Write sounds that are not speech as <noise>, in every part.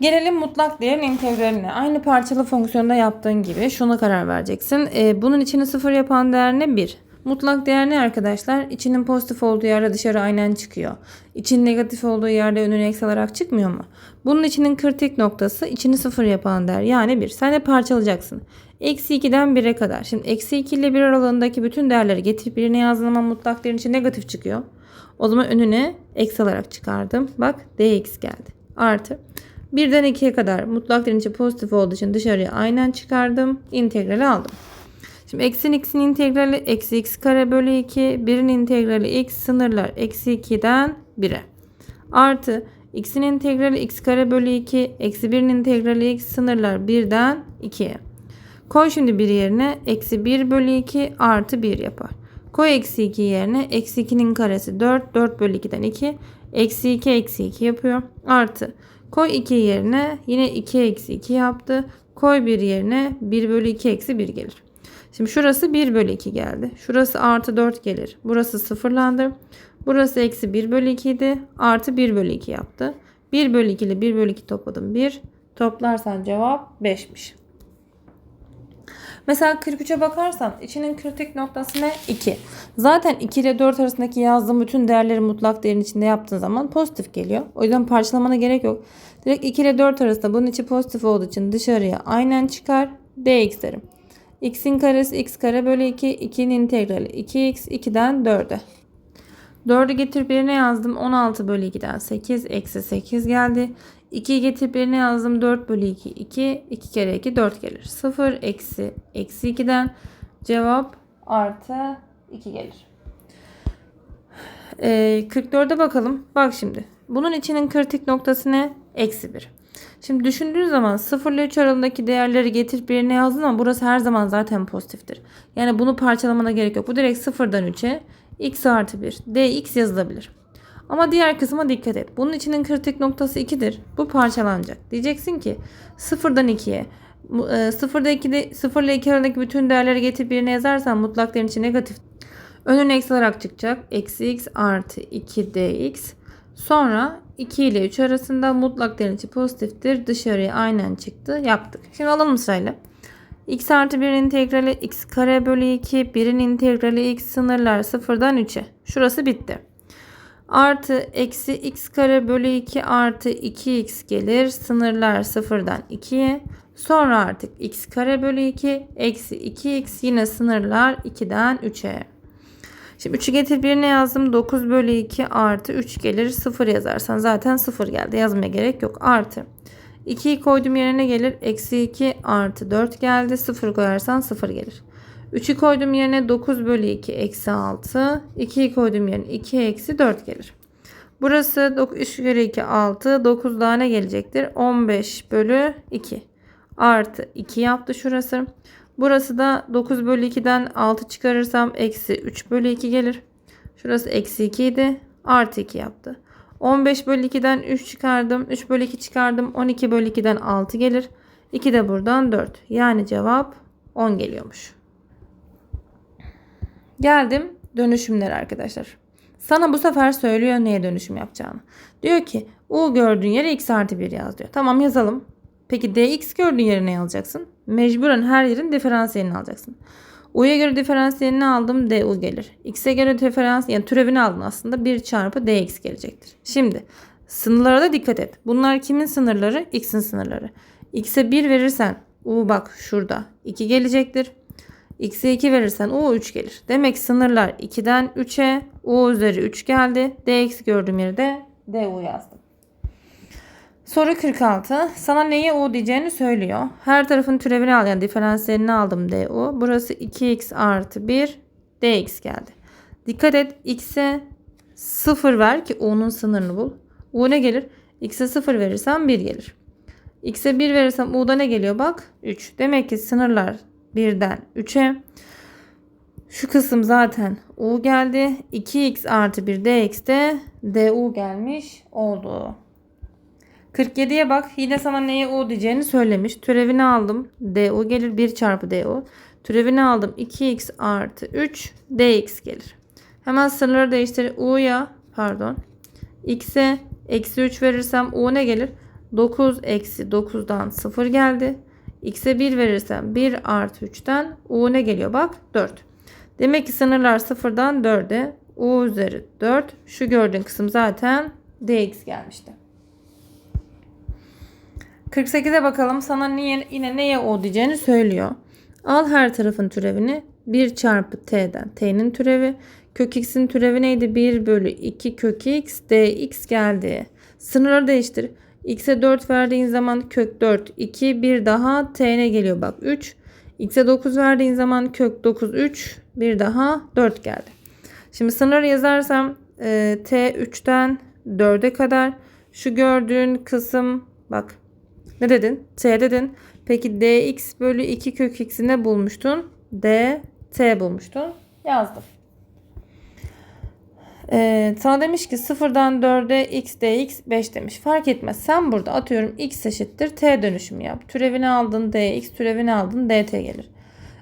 Gelelim mutlak değerin integraline. Aynı parçalı fonksiyonda yaptığın gibi şuna karar vereceksin. Ee, bunun içini sıfır yapan değer ne? 1. Mutlak değer ne arkadaşlar? İçinin pozitif olduğu yerde dışarı aynen çıkıyor. İçin negatif olduğu yerde önüne eksi alarak çıkmıyor mu? Bunun içinin kritik noktası içini sıfır yapan değer. Yani 1. Sen de parçalayacaksın. Eksi 2'den 1'e kadar. Şimdi eksi 2 ile 1 aralığındaki bütün değerleri getirip birine yazdığım zaman mutlak değerin içi negatif çıkıyor. O zaman önüne eksi alarak çıkardım. Bak dx geldi. Artı. 1'den 2'ye kadar mutlak içi pozitif olduğu için dışarıya aynen çıkardım. İntegrali aldım. Şimdi x'in x'in integrali eksi x kare bölü 2. 1'in integrali x sınırlar eksi 2'den 1'e. Artı x'in integrali x kare bölü 2. Eksi 1'in integrali x sınırlar 1'den 2'ye. Koy şimdi 1 yerine eksi 1 bölü 2 artı 1 yapar. Koy eksi 2 yerine eksi 2'nin karesi 4. 4 bölü 2'den 2. Eksi 2 eksi 2 yapıyor. Artı koy 2 yerine yine 2 eksi 2 yaptı. Koy 1 yerine 1 bölü 2 eksi 1 gelir. Şimdi şurası 1 bölü 2 geldi. Şurası artı 4 gelir. Burası sıfırlandı. Burası eksi 1 bölü 2 idi. Artı 1 bölü 2 yaptı. 1 bölü 2 ile 1 bölü 2 topladım. 1. Toplarsan cevap 5'miş. Mesela 43'e bakarsan içinin kritik noktası ne? 2. Zaten 2 ile 4 arasındaki yazdığım bütün değerleri mutlak değerin içinde yaptığın zaman pozitif geliyor. O yüzden parçalamana gerek yok. Direkt 2 ile 4 arasında bunun içi pozitif olduğu için dışarıya aynen çıkar. dx derim. x'in karesi x kare bölü 2. 2'nin integrali 2x 2'den 4'e. 4'ü getirip birine yazdım. 16 bölü 2'den 8 eksi 8 geldi. 2'yi getirip birine yazdım. 4 bölü 2 2. 2 kere 2 4 gelir. 0 eksi eksi 2'den cevap artı 2 gelir. Ee, 44'e bakalım. Bak şimdi. Bunun içinin kritik noktası ne? Eksi 1. Şimdi düşündüğün zaman 0 ile 3 aralığındaki değerleri getirip birine yazdın ama burası her zaman zaten pozitiftir. Yani bunu parçalamana gerek yok. Bu direkt 0'dan 3'e x artı 1 dx yazılabilir. Ama diğer kısma dikkat et. Bunun içinin kritik noktası 2'dir. Bu parçalanacak. Diyeceksin ki 0'dan 2'ye 0'da 2'de 0 ile 2 arasındaki bütün değerleri getirip birine yazarsan mutlak değerin içi negatif. Önüne eksi olarak çıkacak. Eksi x artı 2 dx. Sonra 2 ile 3 arasında mutlak değerin içi pozitiftir. Dışarıya aynen çıktı. Yaptık. Şimdi alalım sırayla. x artı 1 integrali x kare bölü 2. 1'in integrali x sınırlar 0'dan 3'e. Şurası bitti. Artı eksi x kare bölü 2 artı 2x gelir. Sınırlar 0'dan 2'ye. Sonra artık x kare bölü 2 eksi 2x yine sınırlar 2'den 3'e. Şimdi 3'ü getir birine yazdım. 9 bölü 2 artı 3 gelir. 0 yazarsan zaten 0 geldi. Yazmaya gerek yok. Artı. 2'yi koydum yerine gelir. Eksi 2 artı 4 geldi. 0 koyarsan 0 gelir. 3'ü koydum yerine 9 bölü 2 eksi 6. 2'yi koydum yerine 2 eksi 4 gelir. Burası 3 kere 2 6. 9 daha ne gelecektir? 15 bölü 2. Artı 2 yaptı şurası. Burası da 9 bölü 2'den 6 çıkarırsam eksi 3 bölü 2 gelir. Şurası eksi 2 idi. Artı 2 yaptı. 15 bölü 2'den 3 çıkardım. 3 bölü 2 çıkardım. 12 bölü 2'den 6 gelir. 2 de buradan 4. Yani cevap 10 geliyormuş. Geldim dönüşümler arkadaşlar. Sana bu sefer söylüyor neye dönüşüm yapacağını. Diyor ki U gördüğün yere x artı 1 yaz diyor. Tamam yazalım. Peki dx gördüğün yere ne yazacaksın? Mecburen her yerin diferansiyelini alacaksın. U'ya göre diferansiyelini aldım du gelir. X'e göre diferans yani türevini aldın aslında 1 çarpı dx gelecektir. Şimdi sınırlara da dikkat et. Bunlar kimin sınırları? X'in sınırları. X'e 1 verirsen U bak şurada 2 gelecektir. X'e 2 verirsen U 3 gelir. Demek sınırlar 2'den 3'e U üzeri 3 geldi. dx gördüğüm yere de du yazdım. Soru 46. Sana neye u diyeceğini söylüyor. Her tarafın türevini al yani diferansiyelini aldım du. Burası 2x artı 1 dx geldi. Dikkat et x'e 0 ver ki u'nun sınırını bul. u ne gelir? x'e 0 verirsem 1 gelir. x'e 1 verirsem u'da ne geliyor bak? 3. Demek ki sınırlar 1'den 3'e. Şu kısım zaten u geldi. 2x artı 1 dx de du gelmiş oldu. 47'ye bak. Yine sana neye u diyeceğini söylemiş. Türevini aldım. du gelir 1 çarpı du. Türevini aldım. 2x artı 3 dx gelir. Hemen sınırları değiştir. u'ya pardon. x'e eksi 3 verirsem u ne gelir? 9 eksi 9'dan 0 geldi. X'e 1 verirsem 1 artı 3'ten U ne geliyor bak 4. Demek ki sınırlar 0'dan 4'e. U üzeri 4. Şu gördüğün kısım zaten dx gelmişti. 48'e bakalım. Sana niye, yine neye o diyeceğini söylüyor. Al her tarafın türevini. 1 çarpı t'den. t'nin türevi. Kök x'in türevi neydi? 1 bölü 2 kök x dx geldi. Sınırları değiştir. X'e 4 verdiğin zaman kök 4 2 bir daha t ne geliyor bak 3. x'e 9 verdiğin zaman kök 9 3 bir daha 4 geldi. Şimdi sınır yazarsam e, t 3'ten 4'e kadar şu gördüğün kısım bak ne dedin? T dedin. Peki dx bölü 2 kök x'i ne bulmuştun? d t bulmuştun. Yazdım. Ee, sana demiş ki 0'dan 4'e x dx 5 demiş. Fark etmez. Sen burada atıyorum x eşittir t dönüşümü yap. Türevini aldın dx, türevini aldın dt gelir.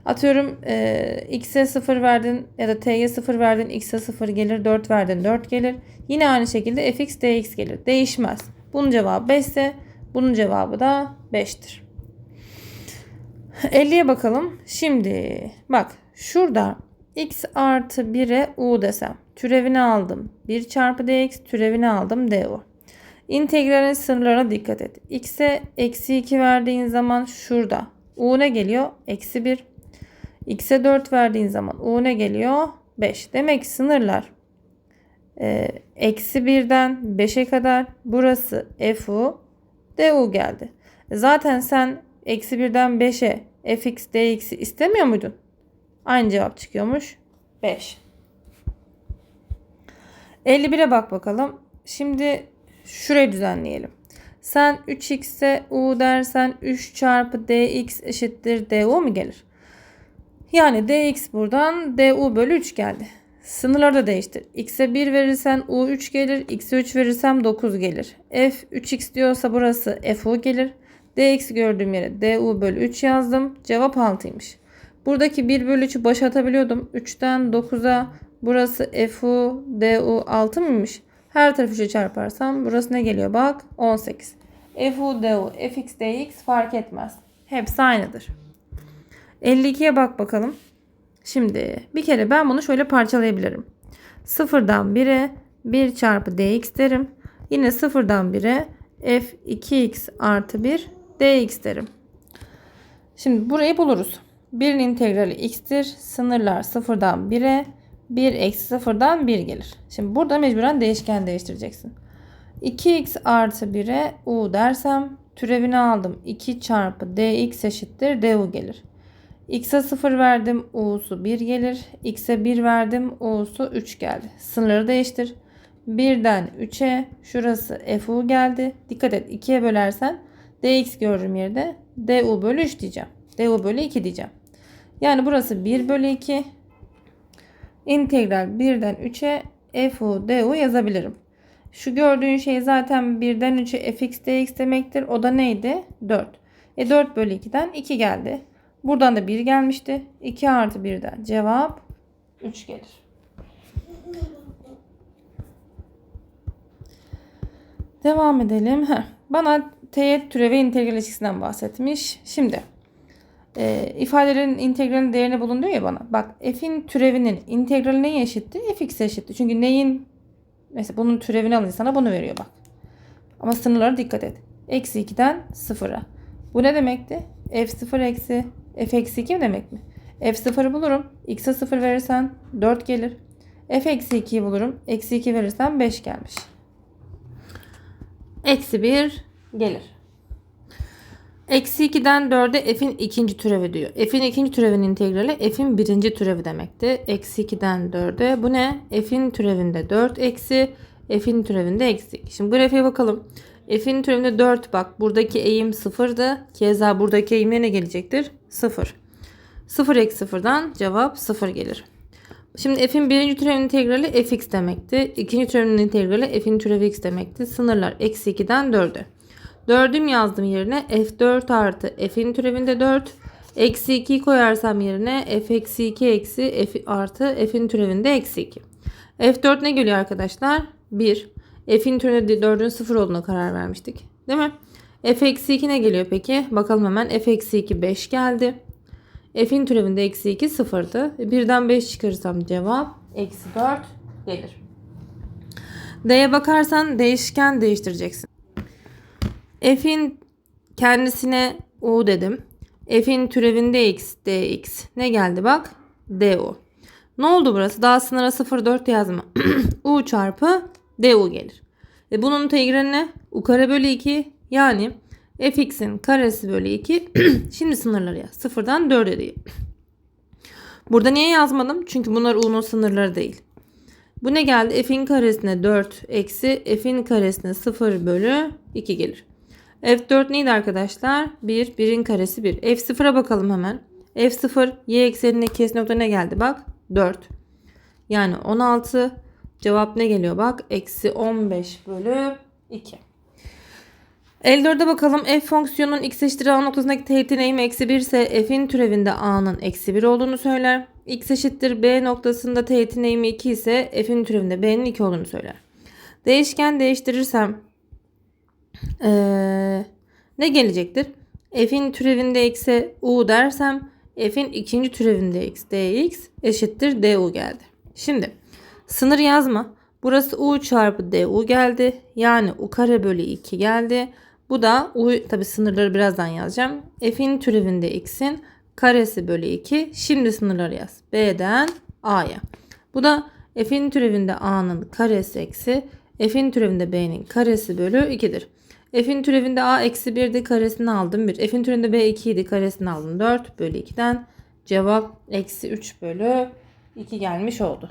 Atıyorum e, x'e 0 verdin ya da t'ye 0 verdin x'e 0 gelir 4 verdin 4 gelir. Yine aynı şekilde fx dx gelir. Değişmez. Bunun cevabı 5 ise bunun cevabı da 5'tir. 50'ye bakalım. Şimdi bak şurada x artı 1'e u desem. Türevini aldım. 1 çarpı dx türevini aldım du. İntegralin sınırlarına dikkat et. x'e eksi 2 verdiğin zaman şurada. u ne geliyor? Eksi 1. x'e 4 verdiğin zaman u ne geliyor? 5. Demek sınırlar e, eksi 1'den 5'e kadar burası fu du geldi. Zaten sen eksi 1'den 5'e fx dx'i istemiyor muydun? Aynı cevap çıkıyormuş. 5. 51'e bak bakalım. Şimdi şurayı düzenleyelim. Sen 3x'e u dersen 3 çarpı dx eşittir du mu gelir? Yani dx buradan du bölü 3 geldi. Sınırları da değiştir. x'e 1 verirsen u 3 gelir. x'e 3 verirsem 9 gelir. f 3x diyorsa burası fu gelir. dx gördüğüm yere du bölü 3 yazdım. Cevap 6'ymış. Buradaki 1 bölü 3'ü başa atabiliyordum. 3'ten 9'a burası fu du 6 mıymış? Her tarafı 3'e çarparsam burası ne geliyor bak 18. fu du fx dx fark etmez. Hepsi aynıdır. 52'ye bak bakalım. Şimdi bir kere ben bunu şöyle parçalayabilirim. 0'dan 1'e 1 çarpı dx derim. Yine 0'dan 1'e f 2x artı 1 dx derim. Şimdi burayı buluruz. 1'in integrali x'tir. Sınırlar 0'dan 1'e 1 eksi 0'dan 1 gelir. Şimdi burada mecburen değişken değiştireceksin. 2x artı 1'e u dersem türevini aldım. 2 çarpı dx eşittir du gelir. X'e 0 verdim. U'su 1 gelir. X'e 1 verdim. U'su 3 geldi. Sınırları değiştir. 1'den 3'e şurası fu geldi. Dikkat et 2'ye bölersen dx gördüğüm yerde du bölü 3 diyeceğim. du bölü 2 diyeceğim. Yani burası 1 bölü 2. İntegral 1'den 3'e fu du yazabilirim. Şu gördüğün şey zaten 1'den 3'e fx dx demektir. O da neydi? 4. E 4 bölü 2'den 2 geldi. Buradan da 1 gelmişti. 2 artı 1'den cevap 3 gelir. Devam edelim. Heh. Bana teğet türevi integral ilişkisinden bahsetmiş. Şimdi e, ifadelerin integralinin değerini bulun diyor ya bana. Bak f'in türevinin integrali neye eşitti? fx eşitti. Çünkü neyin mesela bunun türevini alın sana bunu veriyor bak. Ama sınırlara dikkat et. Eksi 2'den 0'a. Bu ne demekti? f0 eksi f eksi 2 demek mi? f0'ı bulurum. x'e 0 verirsen 4 gelir. f eksi 2'yi bulurum. Eksi 2 verirsen 5 gelmiş. Eksi 1 gelir. Eksi 2'den 4'e f'in ikinci türevi diyor. F'in ikinci türevinin integrali f'in birinci türevi demekti. Eksi 2'den 4'e bu ne? F'in türevinde 4 eksi f'in türevinde eksi 2. Şimdi grafiğe bakalım. F'in türevinde 4 bak buradaki eğim 0'dı. Keza buradaki eğimle ne gelecektir? 0. 0 eksi 0'dan cevap 0 gelir. Şimdi f'in birinci türevinin integrali fx demekti. İkinci türevinin integrali f'in türevi x demekti. Sınırlar eksi 2'den 4'e. 4'üm yazdım yerine f4 artı f'in türevinde 4. Eksi 2'yi koyarsam yerine f eksi 2 eksi f artı f'in türevinde eksi 2. F4 ne geliyor arkadaşlar? 1. F'in türevinde 4'ün 0 olduğuna karar vermiştik. Değil mi? f eksi 2 ne geliyor peki? Bakalım hemen. f eksi 2 5 geldi. f'in türevinde eksi 2 sıfırdı. E, Birden 5 çıkarırsam cevap eksi 4 gelir. D'ye bakarsan değişken değiştireceksin. F'in kendisine U dedim. F'in türevinde x dx. Ne geldi bak? du. Ne oldu burası? Daha sınıra 0,4 yazma. <clears throat> U çarpı du gelir. E bunun ne? U kare bölü 2 yani fx'in karesi bölü 2. <clears throat> Şimdi sınırları yaz. 0'dan 4'e değil. Burada niye yazmadım? Çünkü bunlar u'nun sınırları değil. Bu ne geldi? F'in karesine 4 eksi F'in karesine 0 bölü 2 gelir. F4 neydi arkadaşlar? 1. 1'in karesi 1. F0'a bakalım hemen. F0 y eksenine kes nokta ne geldi? Bak 4. Yani 16. Cevap ne geliyor? Bak eksi 15 bölü 2. 54'e bakalım. F fonksiyonunun x eşittir a noktasındaki teğetin eğimi eksi 1 ise f'in türevinde a'nın eksi 1 olduğunu söyler. x eşittir b noktasında teğetin eğimi 2 ise f'in türevinde b'nin 2 olduğunu söyler. Değişken değiştirirsem ee, ne gelecektir? F'in türevinde x'e u dersem f'in ikinci türevinde x dx eşittir du geldi. Şimdi sınır yazma. Burası u çarpı du geldi. Yani u kare bölü 2 geldi. Bu da u tabi sınırları birazdan yazacağım. F'in türevinde x'in karesi bölü 2. Şimdi sınırları yaz. B'den a'ya. Bu da f'in türevinde a'nın karesi eksi f'in türevinde b'nin karesi bölü 2'dir. F'in türevinde a eksi 1'di karesini aldım 1. F'in türevinde b 2 idi karesini aldım 4 bölü 2'den cevap eksi 3 bölü 2 gelmiş oldu.